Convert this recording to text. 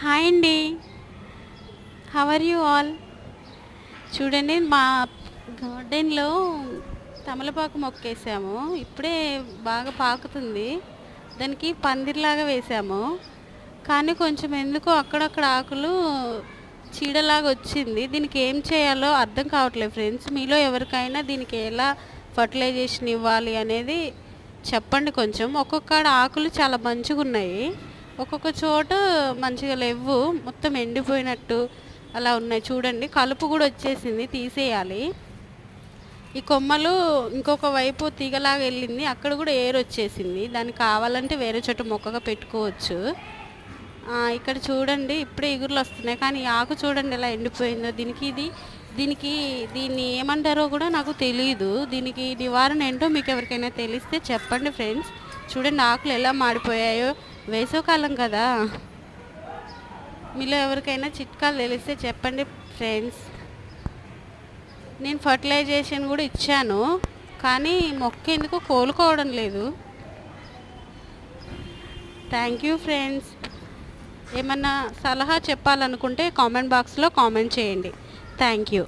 Hi అండి how are you all చూడండి మా గార్డెన్లో తమలపాకు మొక్కేసాము. ఇప్పుడే బాగా పాకుతుంది. దానికి పందిర్లాగా వేసాము. కానీ కొంచెం ఎందుకో అక్కడక్కడ ఆకులు చీడలాగా వచ్చింది. దీనికి ఏం చేయాలో అర్థం కావట్లేదు ఫ్రెండ్స్. మీలో ఎవరికైనా దీనికి ఎలా ఫర్టిలైజేషన్ ఇవ్వాలి అనేది చెప్పండి కొంచెం. ఒక్కొక్క ఆకులు చాలా మంచిగా ఉన్నాయి ఒక్కొక్క చోట మంచిగా లేవు మొత్తం ఎండిపోయినట్టు అలా ఉన్నాయి. చూడండి కలుపు కూడా వచ్చేసింది తీసేయాలి. ఈ కొమ్మలు ఇంకొక వైపు తీగలాగా వెళ్ళింది అక్కడ కూడా ఏరు వచ్చేసింది. దానికి కావాలంటే వేరే చోట మొక్కగా పెట్టుకోవచ్చు. ఇక్కడ చూడండి ఇప్పుడే ఇగుర్లు వస్తున్నాయి. కానీ ఆకు చూడండి ఎలా ఎండిపోయిందో. దీనికి ఇది దీనికి దీన్ని ఏమంటారో కూడా నాకు తెలియదు దీనికి నివారణ ఏంటో మీకు ఎవరికైనా తెలిస్తే చెప్పండి ఫ్రెండ్స్. చూడండి ఆకులు ఎలా మాడిపోయాయో. వేసవకాలం కదా. మీలో ఎవరికైనా చిట్కాలు తెలిస్తే చెప్పండి ఫ్రెండ్స్. నేను ఫర్టిలైజేషన్ కూడా ఇచ్చాను కానీ మొక్క ఎందుకు కోలుకోవడం లేదు. Thank you friends. ఏమన్నా సలహా చెప్పాలనుకుంటే కామెంట్ బాక్స్లో కామెంట్ చేయండి. Thank you.